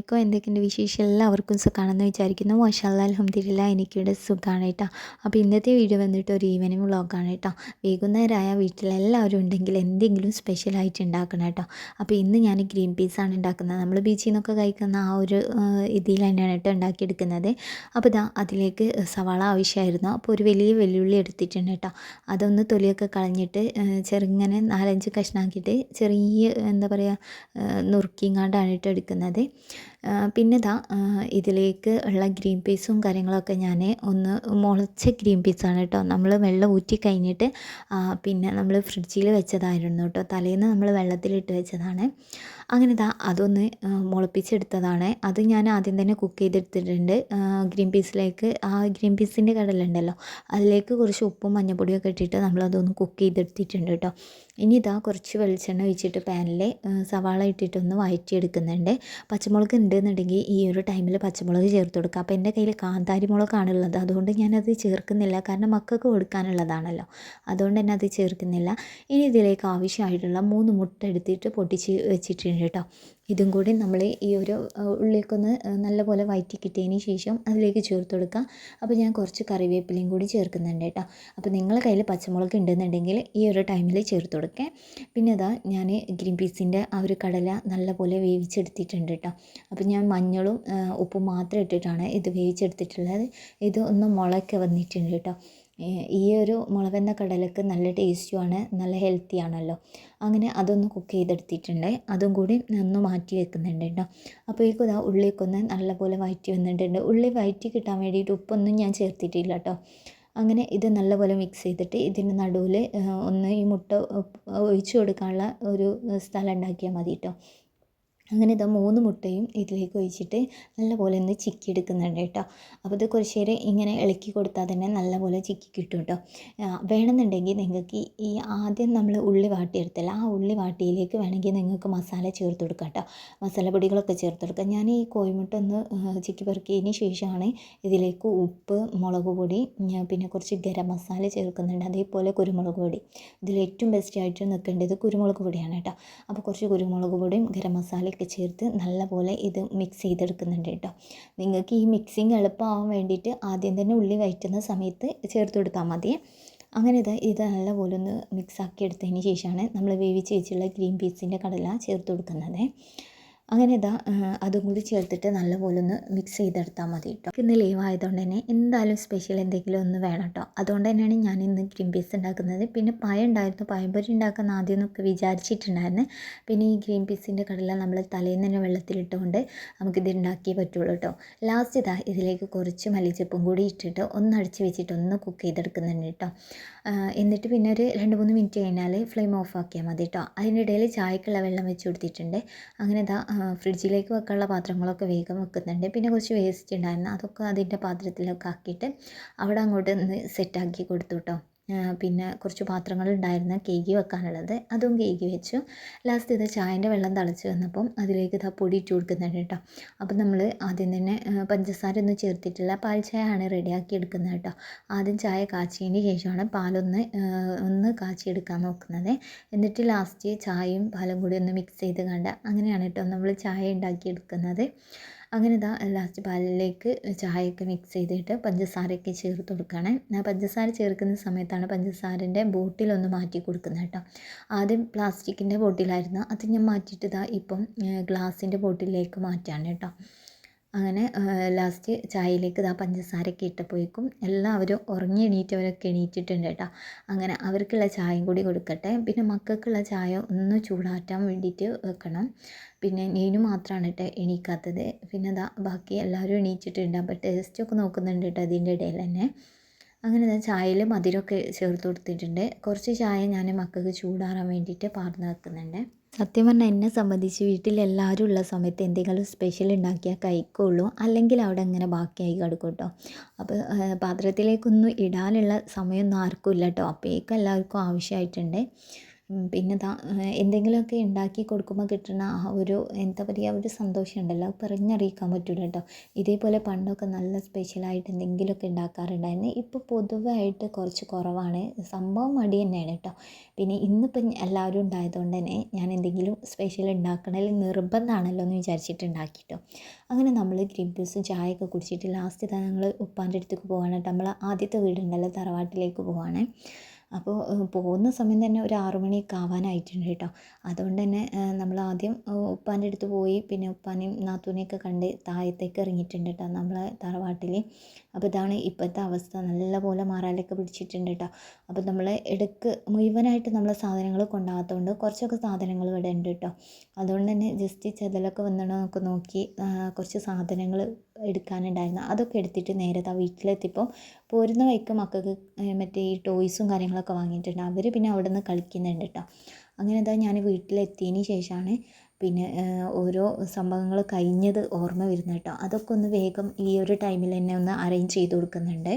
അലൈക്കും എന്തൊക്കെയുണ്ട് വിശേഷം? എല്ലാവർക്കും സുഖമാണെന്ന് വിചാരിക്കുന്നു. മാഷാല്ല അലഹമ്മദില്ല എനിക്കിവിടെ സുഖമാണ് കേട്ടോ. അപ്പോൾ ഇന്നത്തെ വീഡിയോ വന്നിട്ട് ഒരു ഈവനിങ് വ്ളോഗാണ് കേട്ടോ. വൈകുന്നേരമായ വീട്ടിലെല്ലാവരും ഉണ്ടെങ്കിൽ എന്തെങ്കിലും സ്പെഷ്യലായിട്ട് ഉണ്ടാക്കണം കേട്ടോ. അപ്പോൾ ഇന്ന് ഞാൻ ഗ്രീൻ പീസാണ് ഉണ്ടാക്കുന്നത്. നമ്മൾ ബീച്ചിൽ നിന്നൊക്കെ കഴിക്കുന്ന ആ ഒരു ഇതിൽ തന്നെയാണ് കേട്ടോ ഉണ്ടാക്കിയെടുക്കുന്നത്. അപ്പോൾ ഇതാ അതിലേക്ക് സവാള ആവശ്യമായിരുന്നു. അപ്പോൾ ഒരു വലിയ വെല്ലുവിളി എടുത്തിട്ടുണ്ട് കേട്ടോ. അതൊന്ന് തൊലിയൊക്കെ കളഞ്ഞിട്ട് ചെറുങ്ങനെ നാലഞ്ച് കഷ്ണാക്കിയിട്ട് ചെറിയ എന്താ പറയുക നുറുക്കിങ്ങാണ്ടാണ് കേട്ടോ എടുക്കുന്നത്. പിന്നെ ഇതാ ഇതിലേക്ക് ഉള്ള ഗ്രീൻ പീസും കാര്യങ്ങളൊക്കെ ഞാൻ ഒന്ന് മുളച്ച ഗ്രീൻ പീസാണ് കേട്ടോ. നമ്മൾ വെള്ളം ഊറ്റി കഴിഞ്ഞിട്ട് പിന്നെ നമ്മൾ ഫ്രിഡ്ജിൽ വെച്ചതായിരുന്നു കേട്ടോ. തലേന്ന് നമ്മൾ വെള്ളത്തിലിട്ട് വെച്ചതാണ്. അങ്ങനെ ഇതാ അതൊന്ന് മുളപ്പിച്ചെടുത്തതാണ്. അത് ഞാൻ ആദ്യം തന്നെ കുക്ക് ചെയ്തെടുത്തിട്ടുണ്ട്. ഗ്രീൻ പീസിലേക്ക്. ആ ഗ്രീൻ പീസിന്റെ കടലുണ്ടല്ലോ. അതിലേക്ക് കുറച്ച് ഉപ്പും മഞ്ഞപ്പൊടിയൊക്കെ ഇട്ടിട്ട് നമ്മളതൊന്ന് കുക്ക് ചെയ്തെടുത്തിട്ടുണ്ട് കേട്ടോ. ഇനി ഇതാ കുറച്ച് വെളിച്ചെണ്ണ ഒഴിച്ചിട്ട് പാനിൽ സവാള ഇട്ടിട്ടൊന്ന് വഴറ്റിയെടുക്കുന്നുണ്ട്. പച്ചമുളക് ഉണ്ടെന്നുണ്ടെങ്കിൽ ഈ ഒരു ടൈമിൽ പച്ചമുളക് ചേർത്ത് കൊടുക്കുക. അപ്പോൾ എന്റെ കയ്യിൽ കാന്താരി മുളകാണുള്ളത് അതുകൊണ്ട് ഞാനത് ചേർക്കുന്നില്ല. കാരണം മക്കൾക്ക് കൊടുക്കാനുള്ളതാണല്ലോ. അതുകൊണ്ട് തന്നെ അത് ചേർക്കുന്നില്ല. ഇനി ഇതിലേക്ക് ആവശ്യമായിട്ടുള്ള മൂന്ന് മുട്ട എടുത്തിട്ട് പൊട്ടിച്ച് വെച്ചിട്ടുണ്ട് കേട്ടോ. ഇതും കൂടി നമ്മൾ ഈ ഒരു ഉള്ളിലേക്കൊന്ന് നല്ലപോലെ വയറ്റി കിട്ടിയതിന് ശേഷം അതിലേക്ക് ചേർത്ത് കൊടുക്കുക അപ്പോൾ ഞാൻ കുറച്ച് കറിവേപ്പിലയും കൂടി ചേർക്കുന്നുണ്ട് കേട്ടോ. അപ്പോൾ നിങ്ങളെ കയ്യിൽ പച്ചമുളക് ഉണ്ടെന്നുണ്ടെങ്കിൽ ഈ ഒരു ടൈമിൽ ചേർത്ത് കൊടുക്കേ. പിന്നെ അതാ ഞാൻ ഗ്രീൻ പീസിന്റെ ആ ഒരു കടല നല്ലപോലെ വേവിച്ചെടുത്തിട്ടുണ്ട് കേട്ടോ. അപ്പോൾ ഞാൻ മഞ്ഞളും ഉപ്പും മാത്രം ഇട്ടിട്ടാണ് ഇത് വേവിച്ചെടുത്തിട്ടുള്ളത്. ഇത് ഒന്ന് മുളയൊക്കെ വന്നിട്ടുണ്ട് കേട്ടോ. ഈ ഒരു മുളവെന്ന കടലക്ക് നല്ല ടേസ്റ്റുമാണ് നല്ല ഹെൽത്തി ആണല്ലോ. അങ്ങനെ അതൊന്ന് കുക്ക് ചെയ്തെടുത്തിട്ടുണ്ട്. അതും കൂടി ഒന്ന് മാറ്റി വെക്കുന്നുണ്ട് കേട്ടോ അപ്പോഴേക്കും ഇതാ ഉള്ളിക്കൊന്ന് നല്ലപോലെ വഴറ്റി വന്നിട്ടുണ്ട്. ഉള്ളി വഴറ്റി കിട്ടാൻ വേണ്ടിയിട്ട് ഉപ്പൊന്നും ഞാൻ ചേർത്തിട്ടില്ല കേട്ടോ അങ്ങനെ ഇത് നല്ലപോലെ മിക്സ് ചെയ്തിട്ട് ഇതിന്റെ നടുവിൽ ഒന്ന് ഈ മുട്ട ഒഴിച്ചു കൊടുക്കാനുള്ള ഒരു സ്ഥലം ഉണ്ടാക്കിയാൽ മതി കേട്ടോ അങ്ങനെ ഇതാ മൂന്ന് മുട്ടയും ഇതിലേക്ക് ഒഴിച്ചിട്ട് നല്ലപോലെ ഒന്ന് ചിക്കി എടുക്കുന്നുണ്ട് കേട്ടോ. അപ്പോൾ ഇത് കുറച്ച് നേരം ഇങ്ങനെ ഇളക്കി കൊടുത്താൽ തന്നെ നല്ലപോലെ ചിക്കി കിട്ടും കേട്ടോ. വേണമെന്നുണ്ടെങ്കിൽ നിങ്ങൾക്ക് ഈ ആദ്യം നമ്മൾ ഉള്ളി വാട്ടിയെടുത്തല്ല ആ ഉള്ളി വാട്ടിയിലേക്ക് വേണമെങ്കിൽ നിങ്ങൾക്ക് മസാല ചേർത്ത് കൊടുക്കാം കേട്ടോ. മസാലപ്പൊടികളൊക്കെ ചേർത്ത് കൊടുക്കുക ഞാൻ ഈ കോഴിമുട്ട ഒന്ന് ചിക്കി പെറുക്കിയതിന് ശേഷമാണ് ഇതിലേക്ക് ഉപ്പ് മുളക് പൊടി പിന്നെ കുറച്ച് ഗരം മസാല ചേർക്കുന്നുണ്ട്. അതേപോലെ കുരുമുളക് പൊടി. ഇതിൽ ഏറ്റവും ബെസ്റ്റ് ആയിട്ട് നിൽക്കേണ്ടത് കുരുമുളക് പൊടിയാണ് കേട്ടോ. അപ്പോൾ കുറച്ച് കുരുമുളക് പൊടിയും ഗരം മസാല ഒക്കെ ചേർത്ത് നല്ലപോലെ ഇത് മിക്സ് ചെയ്തെടുക്കുന്നുണ്ട് കേട്ടോ. നിങ്ങൾക്ക് ഈ മിക്സിങ് എളുപ്പമാവാൻ വേണ്ടിയിട്ട് ആദ്യം തന്നെ ഉള്ളി വയറ്റുന്ന സമയത്ത് ചേർത്ത് കൊടുത്താൽ മതി. അങ്ങനെ ഇത് ഇത് നല്ലപോലെ ഒന്ന് മിക്സാക്കി എടുത്തതിന് ശേഷമാണ് നമ്മൾ വേവിച്ച് വെച്ചുള്ള ഗ്രീൻ പീസിന്റെ കടല ചേർത്ത് കൊടുക്കുന്നത്. അങ്ങനെ ഇതാ അതും കൂടി ചേർത്തിട്ട് നല്ലപോലെ ഒന്ന് മിക്സ് ചെയ്തെടുത്താൽ മതി കേട്ടോ ഇന്ന് ലീവ് ആയതുകൊണ്ട് തന്നെ എന്തായാലും സ്പെഷ്യൽ എന്തെങ്കിലും ഒന്ന് വേണം കേട്ടോ അതുകൊണ്ട് തന്നെയാണ് ഞാൻ ഇന്ന് ഗ്രീൻ പീസ് ഉണ്ടാക്കുന്നത്. പിന്നെ പഴം ഉണ്ടായിരുന്നു. പഴംപൊരി ഉണ്ടാക്കുന്ന ആദ്യം എന്നൊക്കെ വിചാരിച്ചിട്ടുണ്ടായിരുന്നു. പിന്നെ ഈ ഗ്രീൻ പീസിന്റെ കടല നമ്മൾ തലേന്ന് തന്നെ വെള്ളത്തിലിട്ടുകൊണ്ട് നമുക്കിത് ഉണ്ടാക്കിയേ പറ്റുള്ളൂ കേട്ടോ ലാസ്റ്റ് ഇതാ ഇതിലേക്ക് കുറച്ച് മല്ലിച്ചപ്പും കൂടി ഇട്ടിട്ട് ഒന്ന് അടിച്ച് വെച്ചിട്ട് ഒന്ന് കുക്ക് ചെയ്തെടുക്കുന്നുണ്ട് കേട്ടോ എന്നിട്ട് പിന്നെ ഒരു രണ്ട് മൂന്ന് മിനിറ്റ് കഴിഞ്ഞാൽ ഫ്ലെയിം ഓഫ് ആക്കിയാൽ മതി കേട്ടോ അതിനിടയിൽ ചായക്കുള്ള വെള്ളം വെച്ച് കൊടുത്തിട്ടുണ്ട്. അങ്ങനെ ഇതാ ഫ്രിഡ്ജിലേക്ക് വെക്കാനുള്ള പാത്രങ്ങളൊക്കെ വേഗം വെക്കുന്നുണ്ട്. പിന്നെ കുറച്ച് വേസ്റ്റ് ഉണ്ടായിരുന്നു. അതൊക്കെ അതിന്റെ പാത്രത്തിലൊക്കെ ആക്കിയിട്ട് അവിടെ അങ്ങോട്ട് ഒന്ന് സെറ്റാക്കി കൊടുത്തു കേട്ടോ പിന്നെ കുറച്ച് പാത്രങ്ങൾ കേകി വെക്കാനുള്ളത്. അതും കേക്ക് വെച്ചു. ലാസ്റ്റ് ഇത് ചായന്റെ വെള്ളം തിളച്ച് വന്നപ്പം അതിലേക്ക് ഇതാ പൊടി ഇട്ട് കൊടുക്കുന്നുണ്ട് കേട്ടോ. അപ്പം നമ്മൾ ആദ്യം തന്നെ പഞ്ചസാര ഒന്നും ചേർത്തിട്ടില്ല പാൽ ചായ ആണ് റെഡിയാക്കി എടുക്കുന്നത് കേട്ടോ. ആദ്യം ചായ കാച്ചിയതിന് ശേഷമാണ് പാലൊന്ന് ഒന്ന് കാച്ചിയെടുക്കാൻ നോക്കുന്നത്. എന്നിട്ട് ലാസ്റ്റ് ചായയും പാലും കൂടി ഒന്ന് മിക്സ് ചെയ്ത് കണ്ട അങ്ങനെയാണ് കേട്ടോ നമ്മൾ ചായ ഉണ്ടാക്കിയെടുക്കുന്നത് അങ്ങനെ ഇതാ ലാസ്റ്റ് പാലിലേക്ക് ചായയൊക്കെ മിക്സ് ചെയ്തിട്ട് പഞ്ചസാരയൊക്കെ ചേർത്ത് കൊടുക്കണം പഞ്ചസാര ചേർക്കുന്ന സമയത്താണ് പഞ്ചസാരന്റെ ബോട്ടിലൊന്ന് മാറ്റി കൊടുക്കുന്നത് കേട്ടോ. ആദ്യം പ്ലാസ്റ്റിക്കിന്റെ ബോട്ടിലായിരുന്നു അത് ഞാൻ മാറ്റിയിട്ട് ഇതാ ഇപ്പം ഗ്ലാസിന്റെ ബോട്ടിലേക്ക് മാറ്റാണ് കേട്ടോ. അങ്ങനെ ലാസ്റ്റ് ചായയിലേക്ക് ഇതാ പഞ്ചസാരയൊക്കെ ഇട്ടപ്പോഴേക്കും എല്ലാവരും ഉറങ്ങി എണീറ്റവരൊക്കെ എണീറ്റിട്ടുണ്ട് കേട്ടോ. അങ്ങനെ അവർക്കുള്ള ചായയും കൂടി കൊടുക്കട്ടെ. പിന്നെ മക്കൾക്കുള്ള ചായ ഒന്ന് ചൂടാറ്റാൻ വേണ്ടിയിട്ട് വെക്കണം. പിന്നെ നീനു മാത്രമാണ് കേട്ടോ എണീക്കാത്തത്. പിന്നെ ഇതാ ബാക്കി എല്ലാവരും എണീറ്റിട്ടുണ്ട്. അപ്പോൾ ടേസ്റ്റൊക്കെ നോക്കുന്നുണ്ട് കേട്ടോ അതിന്റെ ഇടയിൽ തന്നെ. അങ്ങനെ ചായയിൽ മധുരമൊക്കെ ചേർത്ത് കൊടുത്തിട്ടുണ്ട്. കുറച്ച് ചായ ഞാൻ മക്കൾക്ക് ചൂടാറാൻ വേണ്ടിയിട്ട് പാർന്ന് വെക്കുന്നുണ്ട്. സത്യം പറഞ്ഞാൽ എന്നെ സംബന്ധിച്ച് വീട്ടിലെല്ലാവരും ഉള്ള സമയത്ത് എന്തെങ്കിലും സ്പെഷ്യൽ ഉണ്ടാക്കിയാൽ കഴിക്കുള്ളൂ. അല്ലെങ്കിൽ അവിടെ അങ്ങനെ ബാക്കിയായി കിടക്കും കേട്ടോ അപ്പോൾ പാത്രത്തിലേക്കൊന്നും ഇടാനുള്ള സമയമൊന്നും ആർക്കും ഇല്ല കേട്ടോ അപ്പോഴേക്കും എല്ലാവർക്കും ആവശ്യമായിട്ടുണ്ട്. പിന്നെ ദാ എന്തെങ്കിലുമൊക്കെ ഉണ്ടാക്കി കൊടുക്കുമ്പോൾ കിട്ടുന്ന ആ ഒരു എന്താ പറയുക ഒരു സന്തോഷം ഉണ്ടല്ലോ പറഞ്ഞറിയിക്കാൻ പറ്റില്ല കേട്ടോ ഇതേപോലെ പണ്ടൊക്കെ നല്ല സ്പെഷ്യലായിട്ട് എന്തെങ്കിലുമൊക്കെ ഉണ്ടാക്കാറുണ്ടായിരുന്നു. ഇപ്പോൾ പൊതുവായിട്ട് കുറച്ച് കുറവാണ്. സംഭവം മടി തന്നെയാണ് കേട്ടോ പിന്നെ ഇന്നിപ്പം എല്ലാവരും ഉണ്ടായതുകൊണ്ട് തന്നെ ഞാൻ എന്തെങ്കിലും സ്പെഷ്യൽ ഉണ്ടാക്കണതിൽ നിർബന്ധമാണല്ലോ എന്ന് വിചാരിച്ചിട്ട് ഉണ്ടാക്കിയിട്ടോ അങ്ങനെ നമ്മൾ ഗ്രീൻ ചായയൊക്കെ കുടിച്ചിട്ട് ലാസ്റ്റ് തന്നെ ഞങ്ങൾ ഉപ്പാന്റെ അടുത്തേക്ക് പോവാണ് നമ്മൾ ആദ്യത്തെ വീടുണ്ടല്ലോ തറവാട്ടിലേക്ക് പോവാണ്. അപ്പോൾ പോകുന്ന സമയം തന്നെ ഒരു ആറു മണിയൊക്കെ ആവാനായിട്ടുണ്ട് കേട്ടോ. അതുകൊണ്ട് തന്നെ നമ്മൾ ആദ്യം ഉപ്പാന്റെ അടുത്ത് പോയി പിന്നെ ഉപ്പാനെയും നാത്തൂനെയൊക്കെ കണ്ട് താഴത്തേക്ക് ഇറങ്ങിയിട്ടുണ്ട് കേട്ടോ നമ്മളെ തറവാട്ടിൽ. അപ്പോൾ ഇതാണ് ഇപ്പോഴത്തെ അവസ്ഥ. നല്ലപോലെ മാറാലൊക്കെ പിടിച്ചിട്ടുണ്ട് കേട്ടോ. അപ്പോൾ നമ്മൾ ഇടയ്ക്ക് മുഴുവനായിട്ട് നമ്മളെ സാധനങ്ങൾ കൊണ്ടാകാത്തതുകൊണ്ട് കുറച്ചൊക്കെ സാധനങ്ങൾ ഇവിടെ ഉണ്ട് കേട്ടോ. അതുകൊണ്ട് തന്നെ ജസ്റ്റ് ചെതലൊക്കെ വന്നിടോ എന്നൊക്കെ നോക്കി കുറച്ച് സാധനങ്ങൾ എടുക്കാനുണ്ടായിരുന്നു. അതൊക്കെ എടുത്തിട്ട് നേരെ താ വീട്ടിലെത്തിയപ്പോൾ പോരുന്ന വഴിക്ക് മക്കൾക്ക് മറ്റേ ഈ ടോയ്സും കാര്യങ്ങളൊക്കെ വാങ്ങിയിട്ടുണ്ട്. അവർ പിന്നെ അവിടെ നിന്ന് കളിക്കുന്നുണ്ട് കേട്ടോ അങ്ങനെ എന്താ ഞാൻ വീട്ടിലെത്തിയതിന് ശേഷമാണ് പിന്നെ ഓരോ സംഭവങ്ങൾ കഴിഞ്ഞത് ഓർമ്മ വരുന്നത് കേട്ടോ അതൊക്കെ ഒന്ന് വേഗം ഈ ഒരു ടൈമിൽ തന്നെ ഒന്ന് അറേഞ്ച് ചെയ്ത് കൊടുക്കുന്നുണ്ട്.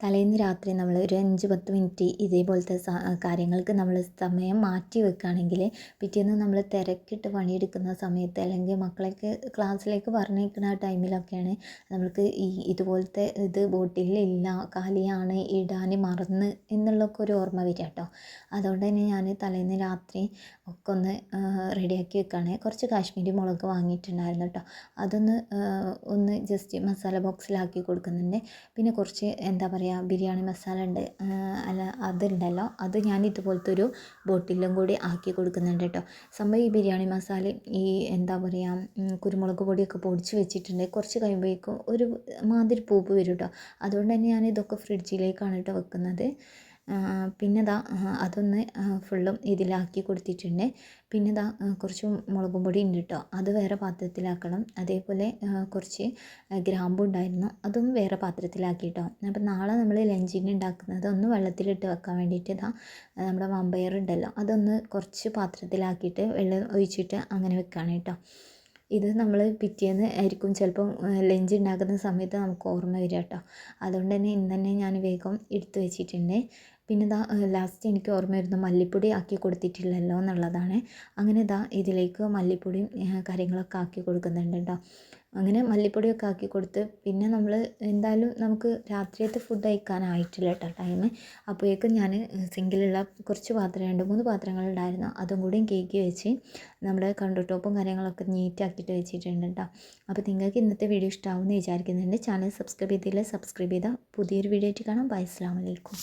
തലേന്ന് രാത്രി നമ്മൾ ഒരു അഞ്ച് പത്ത് മിനിറ്റ് ഇതേപോലത്തെ കാര്യങ്ങൾക്ക് നമ്മൾ സമയം മാറ്റി വെക്കുകയാണെങ്കിൽ പിറ്റേന്ന് നമ്മൾ തിരക്കിട്ട് പണിയെടുക്കുന്ന സമയത്ത് അല്ലെങ്കിൽ മക്കളൊക്കെ ക്ലാസ്സിലേക്ക് പറഞ്ഞേക്കുന്ന ആ ടൈമിലൊക്കെയാണ് നമുക്ക് ഈ ഇതുപോലത്തെ ഇത് ബോട്ടിലില്ല കാലിയാണ് ഇടാൻ മറന്ന് എന്നുള്ളൊക്കെ ഒരു ഓർമ്മ വരിക കേട്ടോ അതുകൊണ്ട് തന്നെ ഞാൻ തലേന്ന് രാത്രി ഒക്കെ ഒന്ന് റെഡിയാക്കി വെക്കുകയാണ് കുറച്ച് കാശ്മീരി മുളക് വാങ്ങിയിട്ടുണ്ടായിരുന്നു കേട്ടോ അതൊന്ന് ഒന്ന് ജസ്റ്റ് മസാല ബോക്സിലാക്കി കൊടുക്കുന്നുണ്ട്. പിന്നെ കുറച്ച് എന്താ പറയുക ബിരിയാണി മസാല ഉണ്ട്. അല്ല അതുണ്ടല്ലോ. അത് ഞാൻ ഇതുപോലത്തെ ഒരു ബോട്ടിലും കൂടി ആക്കി കൊടുക്കുന്നുണ്ട് കേട്ടോ. സംഭവം ഈ ബിരിയാണി മസാല ഈ എന്താ പറയുക കുരുമുളക് പൊടിയൊക്കെ പൊടിച്ച് വെച്ചിട്ടുണ്ട്. കുറച്ച് കഴിയുമ്പോഴേക്കും ഒരു മാതിരി പൂപ്പ് വരും കേട്ടോ. അതുകൊണ്ട് തന്നെ ഞാൻ ഇതൊക്കെ ഫ്രിഡ്ജിലേക്കാണ് കേട്ടോ വെക്കുന്നത്. പിന്നെ ദാ അതൊന്ന് ഫുള്ളും ഇതിലാക്കി കൊടുത്തിട്ടുണ്ട്. പിന്നെ ദാ കുറച്ച് മുളകും പൊടി ഉണ്ട് കേട്ടോ അത് വേറെ പാത്രത്തിലാക്കണം. അതേപോലെ കുറച്ച് ഗ്രാമ്പു ഉണ്ടായിരുന്നു. അതും വേറെ പാത്രത്തിലാക്കി കേട്ടോ അപ്പം നാളെ നമ്മൾ ലഞ്ചിന് ഉണ്ടാക്കുന്നത് ഒന്ന് വെള്ളത്തിലിട്ട് വെക്കാൻ വേണ്ടിയിട്ട് ഇതാ നമ്മുടെ വമ്പയർ ഉണ്ടല്ലോ അതൊന്ന് കുറച്ച് പാത്രത്തിലാക്കിയിട്ട് വെള്ളം ഒഴിച്ചിട്ട് അങ്ങനെ വെക്കുകയാണ് കേട്ടോ ഇത് നമ്മൾ പിറ്റേന്ന് ആയിരിക്കും ചിലപ്പം ലഞ്ച് ഉണ്ടാക്കുന്ന സമയത്ത് നമുക്ക് ഓർമ്മ വരിക കേട്ടോ അതുകൊണ്ട് തന്നെ ഇന്ന് തന്നെ ഞാൻ വേഗം എടുത്ത് വെച്ചിട്ടുണ്ട്. പിന്നെ ഇതാ ലാസ്റ്റ് എനിക്ക് ഓർമ്മ വരുന്നു മല്ലിപ്പൊടി ആക്കി കൊടുത്തിട്ടില്ലല്ലോ എന്നുള്ളതാണ്. അങ്ങനെ ഇതാ ഇതിലേക്ക് മല്ലിപ്പൊടിയും കാര്യങ്ങളൊക്കെ ആക്കി കൊടുക്കുന്നുണ്ട് കേട്ടോ അങ്ങനെ മല്ലിപ്പൊടിയൊക്കെ ആക്കി കൊടുത്ത് പിന്നെ നമ്മൾ എന്തായാലും നമുക്ക് രാത്രിയത്തെ ഫുഡ് കഴിക്കാനായിട്ടില്ല കേട്ടോ ടൈം അപ്പോഴേക്കും ഞാൻ സിങ്കിലുള്ള കുറച്ച് പാത്രം രണ്ട് മൂന്ന് പാത്രങ്ങളുണ്ടായിരുന്നു അതും കൂടിയും കേക്ക് വെച്ച് നമ്മുടെ കൗണ്ടർ ടോപ്പും കാര്യങ്ങളൊക്കെ നീറ്റാക്കിയിട്ട് വെച്ചിട്ടുണ്ട് കേട്ടോ അപ്പോൾ നിങ്ങൾക്ക് ഇന്നത്തെ വീഡിയോ ഇഷ്ടമാവുമെന്ന് വിചാരിക്കുന്നുണ്ട്. ചാനൽ സബ്സ്ക്രൈബ് ചെയ്തില്ല സബ്സ്ക്രൈബ് ചെയ്താൽ പുതിയൊരു വീഡിയോ ആയിട്ട് കാണാം. ബൈ അസ്സാം വലൈക്കും